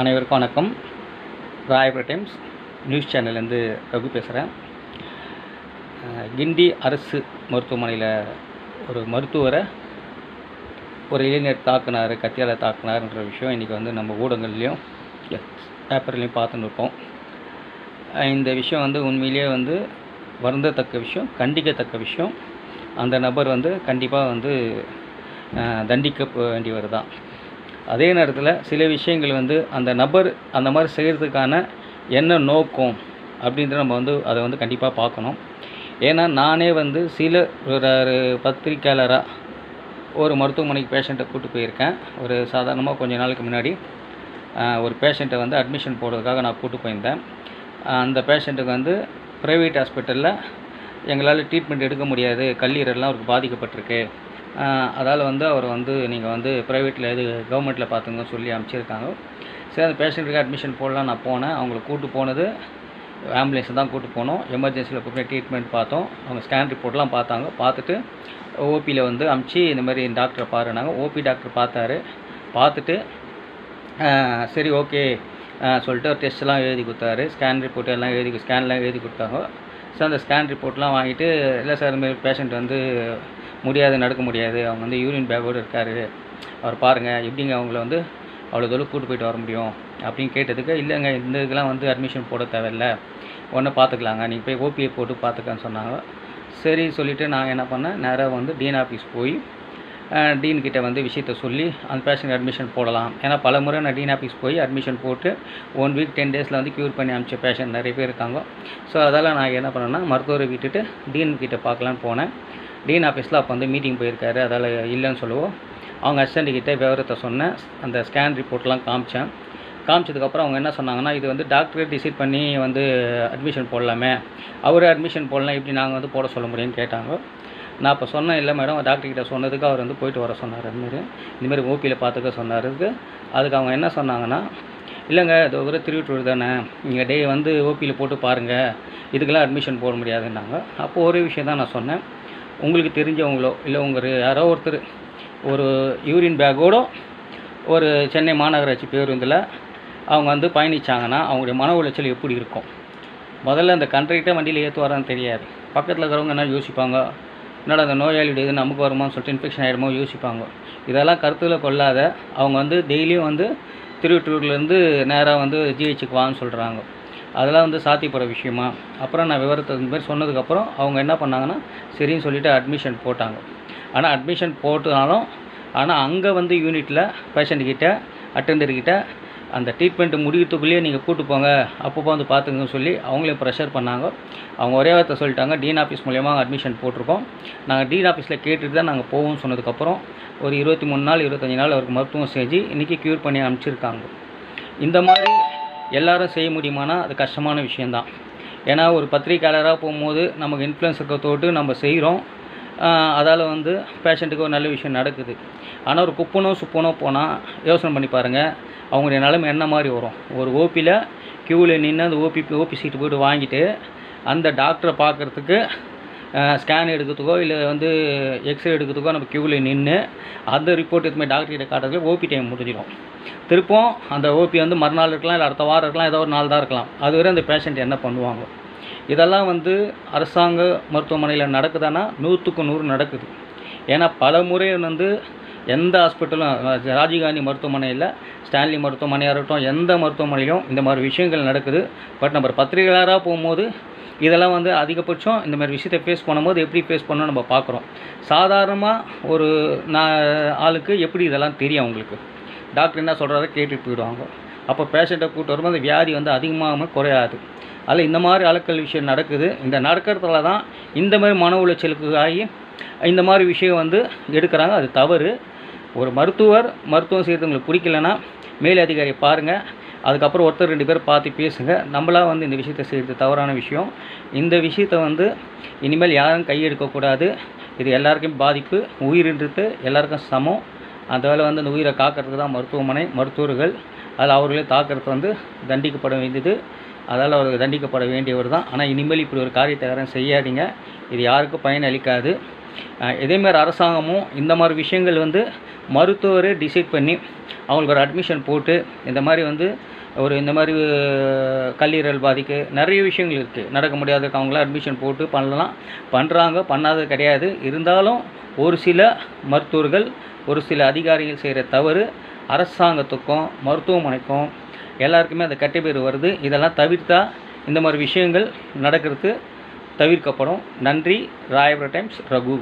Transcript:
அனைவருக்கும் வணக்கம். Royapuram Times news சேனல்லேருந்து ரகு பேசுகிறேன். கிண்டி அரசு மருத்துவமனையில் ஒரு மருத்துவரை ஒரு இளைஞர் தாக்குனார் கத்தியால் தாக்குனார்ன்ற விஷயம் இன்றைக்கி வந்து நம்ம ஊடகங்கள்லேயும் பேப்பர்லேயும் பார்த்துன்னு இருப்போம் இந்த விஷயம் வந்து உண்மையிலேயே வந்து வருந்தத்தக்க விஷயம் கண்டிக்கத்தக்க விஷயம். அந்த நபர் வந்து கண்டிப்பாக வந்து தண்டிக்க வேண்டியவர் தான். அதே நேரத்தில் சில விஷயங்கள் வந்து அந்த நபர் அந்த மாதிரி செய்கிறதுக்கான என்ன நோக்கம் அப்படின்றத நம்ம வந்து அதை வந்து கண்டிப்பாக பார்க்கணும். ஏன்னா நானே வந்து சில ஒரு பத்திரிக்கையாளராக ஒரு மருத்துவமனைக்கு பேஷண்ட்டை கூட்டு போயிருக்கேன். ஒரு சாதாரணமாக கொஞ்ச நாளுக்கு முன்னாடி ஒரு பேஷண்ட்டை வந்து அட்மிஷன் போடுறதுக்காக நான் கூட்டு போயிருந்தேன். அந்த பேஷண்ட்டுக்கு வந்து ப்ரைவேட் ஹாஸ்பிட்டலில் எங்களால் ட்ரீட்மெண்ட் எடுக்க முடியாது. கல்லீரல்லாம் அவருக்கு பாதிக்கப்பட்டிருக்கு. அதால் வந்து அவர் வந்து நீங்கள் வந்து ப்ரைவேட்டில் எது கவர்மெண்ட்டில் பார்த்துங்க சொல்லி அனுப்பிச்சிருக்காங்க சரி அந்த பேஷண்ட்டுக்கு அட்மிஷன் போடலாம் நான் போனேன். அவங்கள கூட்டு போனது ஆம்புலன்ஸ் தான் கூட்டு போனோம். எமர்ஜென்சியில் கூப்பிட்டு ட்ரீட்மெண்ட் பார்த்தோம். அவங்க ஸ்கேன் ரிப்போர்ட்லாம் பார்த்தாங்க. பார்த்துட்டு ஓபியில் வந்து அமுச்சு இந்த மாதிரி டாக்டரை பாருனாங்க ஓபி டாக்டர் பார்த்தாரு. பார்த்துட்டு சரி ஓகே சொல்லிட்டு டெஸ்ட்லாம் எழுதி கொடுத்தாரு. ஸ்கேன் ரிப்போர்ட் எல்லாம் எழுதி ஸ்கேன்லாம் எழுதி கொடுத்தாங்க. சார் அந்த ஸ்கேன் ரிப்போர்ட்லாம் வாங்கிட்டு இல்லை சார் இந்த பேஷண்ட் வந்து முடியாது நடக்க முடியாது. அவங்க வந்து யூரின் பேக்கோடு இருக்கார். அவர் பாருங்கள் எப்படிங்க அவங்கள வந்து அவ்வளோ தூரம் கூட்டு போயிட்டு வர முடியும் அப்படின்னு கேட்டதுக்கு இல்லைங்க இந்த இதுக்கெலாம் வந்து அட்மிஷன் போட தேவையில்ல. ஒன்று பார்த்துக்கலாங்க நீங்கள் போய் ஓபிஐ போட்டு பார்த்துக்கன்னு சொன்னாங்க. சரி சொல்லிவிட்டு நான் என்ன பண்ணேன் நேராக வந்து டீன் ஆஃபீஸ் போய் டீன் கிட்டே வந்து விஷயத்த சொல்லி அந்த பேஷண்ட் அட்மிஷன் போடலாம். ஏன்னா பல முறை நான் டீன் ஆஃபீஸ் போய் அட்மிஷன் போட்டு ஒன் வீக் டென் டேஸில் வந்து க்யூர் பண்ணி அமிச்ச பேஷண்ட் நிறைய பேர் இருக்காங்க. ஸோ அதால் நான் என்ன பண்ணேன்னா மருத்துவரை விட்டுட்டு டீன் கிட்டே பார்க்கலான்னு போனேன். டீன் ஆஃபீஸில் அப்போ வந்து மீட்டிங் போயிருக்காரு அதால் இல்லைன்னு சொல்லுவோம். அவங்க அசிஸ்டண்ட்டுக்கிட்ட விவரத்தை சொன்னேன் அந்த ஸ்கேன் ரிப்போர்ட்லாம் காமிச்சேன். காமிச்சதுக்கப்புறம் அவங்க என்ன சொன்னாங்கன்னா இது வந்து டாக்டரே டிசைட் பண்ணி வந்து அட்மிஷன் போடலாமே. அவரே அட்மிஷன் போடலாம் இப்படி நாங்கள் வந்து போட சொல்ல முடியும்னு கேட்டாங்க. நான் அப்போ சொன்னேன் இல்லை மேடம் டாக்டர்கிட்ட சொன்னதுக்கு அவர் வந்து போயிட்டு வர சொன்னார் அதுமாரி இந்தமாரி ஓபியில் பார்த்துக்க சொன்னாருக்கு அதுக்கு அவங்க என்ன சொன்னாங்கன்னா இல்லைங்க இது ஒரு திருவிட்டூர் தானே. நீங்கள் டே வந்து ஓபியில் போட்டு பாருங்கள் இதுக்கெல்லாம் அட்மிஷன் போட முடியாதுன்னாங்க. அப்போது ஒரே விஷயம் தான் நான் சொன்னேன். உங்களுக்கு தெரிஞ்சவங்களோ இல்லை உங்கள் யாரோ ஒருத்தர் ஒரு யூரின் பேக்கோட ஒரு சென்னை மாநகராட்சி பேருந்தில் அவங்க வந்து பயணித்தாங்கன்னா அவங்களுடைய மன உளைச்சல் எப்படி இருக்கும்? முதல்ல அந்த கண்ட்ரக்டே வண்டியில் ஏற்றுவாரான்னு தெரியாது. பக்கத்தில் இருக்கிறவங்க என்ன யோசிப்பாங்க? என்னடா அந்த நோயாளியுடைய இது நமக்கு வருமான்னு சொல்லிட்டு இன்ஃபெக்ஷன் ஆகிடுமோ யோசிப்பாங்க. இதெல்லாம் கருத்தில் கொள்ளாத அவங்க வந்து டெய்லியும் வந்து திருவற்றூர்லேருந்து நேராக வந்து ஜிஹெச்சுக்கு வான்னு சொல்கிறாங்க அதெல்லாம் வந்து சாத்தியப்படுற விஷயமா? அப்புறம் நான் விவரத்தை இந்த மாதிரி சொன்னதுக்கப்புறம் அவங்க என்ன பண்ணாங்கன்னா சரின்னு சொல்லிவிட்டு அட்மிஷன் போட்டாங்க. ஆனால் அட்மிஷன் போட்டாலும் ஆனால் அங்கே வந்து யூனிட்டில் பேஷண்ட்டுக்கிட்ட அட்டெண்டர்கிட்ட அந்த ட்ரீட்மெண்ட் முடிக்கிறதுக்குள்ளேயே நீங்கள் கூட்டு போங்க அப்பப்போ வந்து பார்த்துங்கன்னு சொல்லி அவங்களே ப்ரெஷர் பண்ணாங்க. அவங்க ஒரே வார்த்தை சொல்லிட்டாங்க டீன் ஆஃபீஸ் மூலயமா அட்மிஷன் போட்டிருக்கோம். நாங்கள் டீன் ஆஃபீஸில் கேட்டுட்டு தான் நாங்கள் போவோம்னு சொன்னதுக்கப்புறம் ஒரு இருபத்தி மூணு நாள் இருபத்தஞ்சி நாள் அவருக்கு மருத்துவம் செஞ்சு இன்றைக்கி க்யூர் பண்ணி அனுப்பிச்சிருக்காங்க. இந்த மாதிரி எல்லாரும் செய்ய முடியுமானா அது கஷ்டமான விஷயந்தான் ஏன்னா ஒரு பத்திரிக்கையாளராக போகும்போது நமக்கு இன்ஃப்ளூயன்ஸ் இருக்கிறதோட்டு நம்ம செய்கிறோம் அதால் வந்து பேஷண்ட்டுக்கு ஒரு நல்ல விஷயம் நடக்குது. ஆனால் ஒரு குப்பனோ சுப்பனோ போனால் யோசனை பண்ணி பாருங்கள் அவங்களுடைய நிலைமை என்ன மாதிரி வரும்? ஒரு ஓபியில் க்யூவில் நின்று அந்த ஓபி ஓபி சீட்டு போய்ட்டு வாங்கிட்டு அந்த டாக்டரை பார்க்குறதுக்கு ஸ்கேன் எடுக்கிறதுக்கோ இல்லை வந்து எக்ஸ்ரே எடுக்கிறதுக்கோ நம்ம க்யூவில் நின்று அந்த ரிப்போர்ட் எதுவுமே டாக்டர்கிட்ட காட்டுறதுக்கு ஓபி டைம் முடிஞ்சிடும். திருப்பம் அந்த ஓபி வந்து மறுநாள் இருக்கலாம் இல்லை அடுத்த வாரம் இருக்கலாம் ஏதோ ஒரு நாள் தான் இருக்கலாம். அதுவரை அந்த பேஷண்ட் என்ன பண்ணுவாங்க? இதெல்லாம் வந்து அரசாங்க மருத்துவமனையில் நடக்குதுன்னா நூற்றுக்கு நூறு நடக்குது. ஏன்னா பல முறை வந்து எந்த ஹாஸ்பிட்டலும் ராஜீவ்காந்தி மருத்துவமனையில் ஸ்டான்லி மருத்துவமனையாக இருக்கட்டும் எந்த மருத்துவமனையிலும் இந்த மாதிரி விஷயங்கள் நடக்குது. பட் நம்ம பத்திரிகையாளராக போகும்போது இதெல்லாம் வந்து அதிகபட்சம் இந்த மாதிரி விஷயத்தை ஃபேஸ் பண்ணும்போது எப்படி ஃபேஸ் பண்ணணும் நம்ம பார்க்குறோம். சாதாரணமாக ஒரு நான் ஆளுக்கு எப்படி இதெல்லாம் தெரியும் அவங்களுக்கு? டாக்டர் என்ன சொல்கிறாரோ கேட்டுட்டு போயிடுவாங்க. அப்போ பேஷண்ட்டை கூப்பிட்டு வரும்போது அந்த வியாதி வந்து அதிகமாகாமல் குறையாது. அதில் இந்த மாதிரி அளக்கல் விஷயம் நடக்குது. இந்த நடக்கிறதுல தான் இந்த மாதிரி மன உளைச்சலுக்கு ஆகி இந்த மாதிரி விஷயம் வந்து எடுக்கிறாங்க. அது தவறு. ஒரு மருத்துவர் மருத்துவம் செய்கிறவங்களுக்கு பிடிக்கலன்னா மேல் அதிகாரியை பாருங்கள் அதுக்கப்புறம் ஒருத்தர் ரெண்டு பேர் பார்த்து பேசுங்க. நம்மளா வந்து இந்த விஷயத்தை செய்கிறது தவறான விஷயம். இந்த விஷயத்தை வந்து இனிமேல் யாரும் கையெடுக்கக்கூடாது இது எல்லாருக்கும் பாதிப்பு. உயிரின்றது எல்லாருக்கும் சமம். அதனால் வந்து அந்த உயிரை காக்கிறதுக்கு தான் மருத்துவமனை மருத்துவர்கள். அதில் அவர்களே தாக்கிறது வந்து தண்டிக்கப்பட வேண்டியது. அதால் அவர் தண்டிக்கப்பட வேண்டியவர் தான். ஆனால் இனிமேல் இப்படி ஒரு காரியத்தை யாரும் செய்யாதீங்க. இது யாருக்கும் பயன் அளிக்காது. இதேமாதிரி அரசாங்கமும் இந்த மாதிரி விஷயங்கள் வந்து மருத்துவரே டிசைட் பண்ணி அவங்களுக்கு ஒரு அட்மிஷன் போட்டு இந்த மாதிரி வந்து ஒரு இந்த மாதிரி கல்லீரல் பாதிக்கு நிறைய விஷயங்கள் இருக்குது நடக்க முடியாததுக்கு அவங்களாம் அட்மிஷன் போட்டு பண்ணலாம். பண்ணுறாங்க பண்ணாதது கிடையாது. இருந்தாலும் ஒரு சில மருத்துவர்கள் ஒரு சில அதிகாரிகள் செய்கிற தவறு அரசாங்கத்துக்கும் மருத்துவமனைக்கும் எல்லாருக்குமே அந்த கெட்ட வருது. இதெல்லாம் தவிர்த்தா இந்த மாதிரி விஷயங்கள் நடக்கிறது தவிர்க்கப்படும். நன்றி. ராயபுர டைம்ஸ் ரகு.